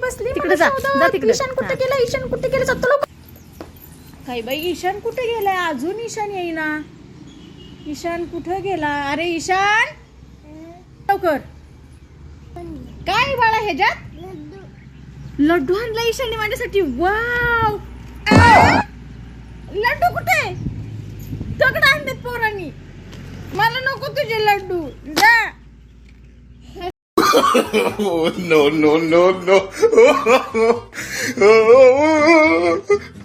बसली तिकडे मला जा, शोधत. जा तिकडे. ईशान कुठे. गेला? ईशान कुठे गेला? जातो लोक काही बाई ईशान कुठे गेलाय? अजून ईशान येईना. ईशान कुठे गेला? अरे ईशान! लवकर. काय बाळा ह्याच्यात? लड्डू आणला ईशानने माझ्यासाठी. वाव! लड्डू कुठे? दगड आणलेत पोरांनी. मला नको तुझे लड्डू. जा. no, no, no, no.